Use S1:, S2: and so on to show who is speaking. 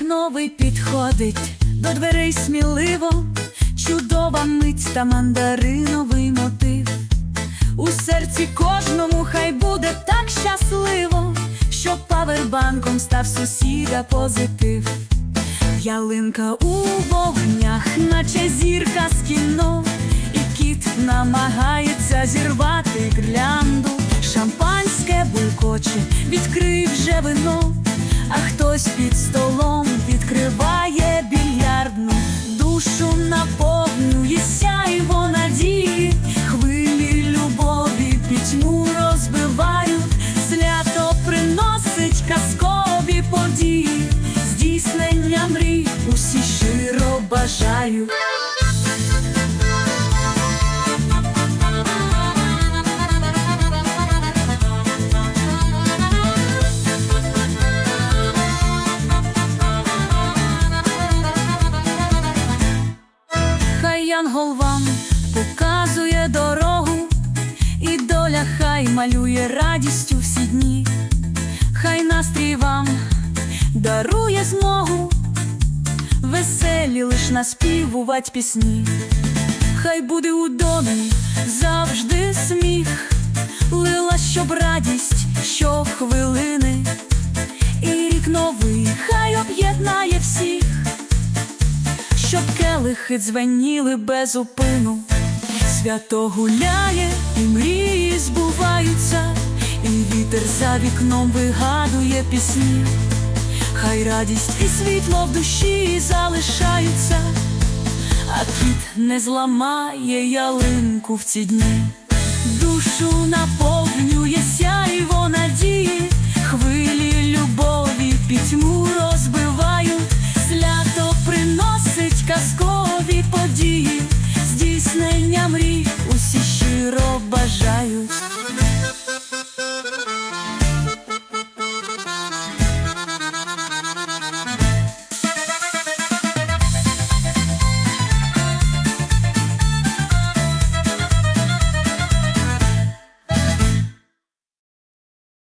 S1: новий підходить до дверей сміливо, чудова мить та мандариновий мотив. У серці кожному хай буде так щасливо, що павербанком став сусіда позитив. Ялинка у вогнях, наче зірка з кіно, і кіт намагається зірвати гірлянду. Шампанське булькоче, відкрив вже вино, а хтось під столом бажають. Хай янгол вам показує дорогу, і доля хай малює радістю всі дні, хай настрій вам дарує змогу, наспівувать пісні, хай буде у домі завжди сміх, лила щоб радість щохвилини, і рік новий хай об'єднає всіх. Щоб келихи дзвеніли без упину. Свято гуляє, і мрії збуваються, і вітер за вікном вигадує пісні хай радість і світло в душі залишаються, а кіт не зламає ялинку в ці дні, душу наповнює сяйво надії, хвилі любові пітьму розбивають, свято приносить казкові події, здійснення мрій усі щиро.